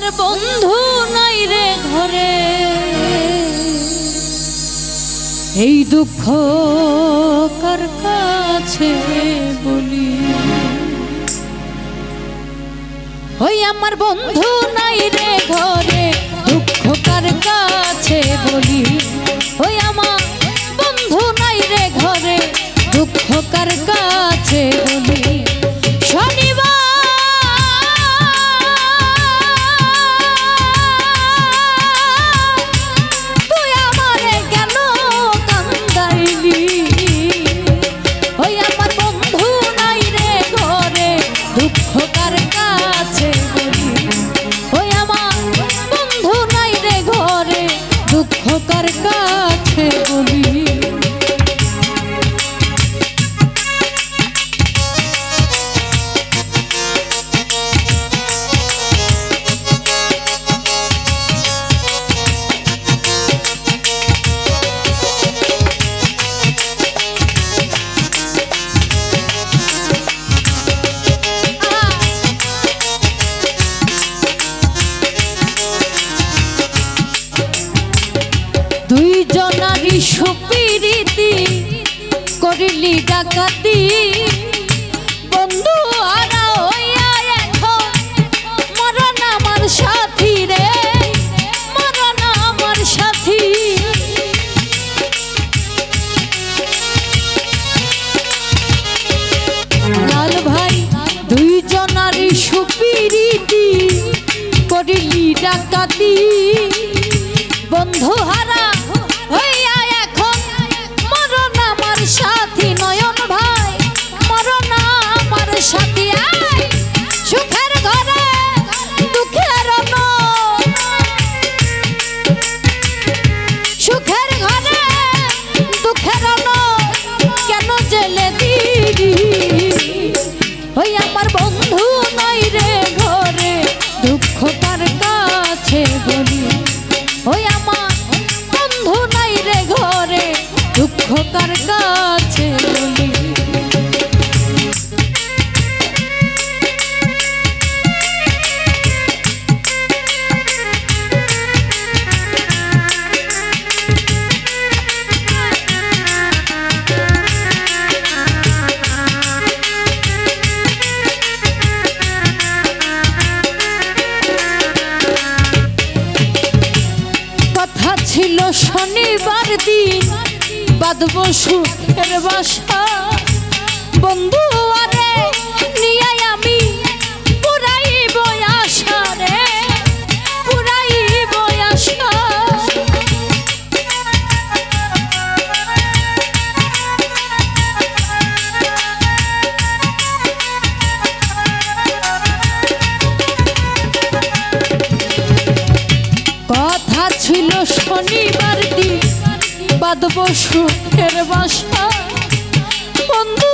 আমার বন্ধু নাই রে ঘরে। এই দুঃখ কার কাছে বলি? ওই আমার বন্ধু নাই রে ঘরে, দুঃখ কার কাছে বলি? ওই আমার বন্ধু নাই রে ঘরে, দুঃখ কার কাছে বলি? সুপিরিতি করিলি ডাকাতি। বন্ধু আরা হইয়া এখন মরণ আমার সাথী রে, মরণ আমার সাথী। লাল ভাই, দুই জনারি সুপিরিতি করিলি ডাকাতি। বন্ধু দুঃখ কার ছিল শনিবার দিন। বাদব সুখের বাসা। বন্ধু আরে, নিয়ে আমি পুরাইব আশা রে, পুরাইব আশা। কথা ছিল দিন বাদব সুখের বাসা। বন্ধু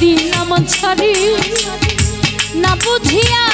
দিলাম ছাড়ি না বুঝিয়া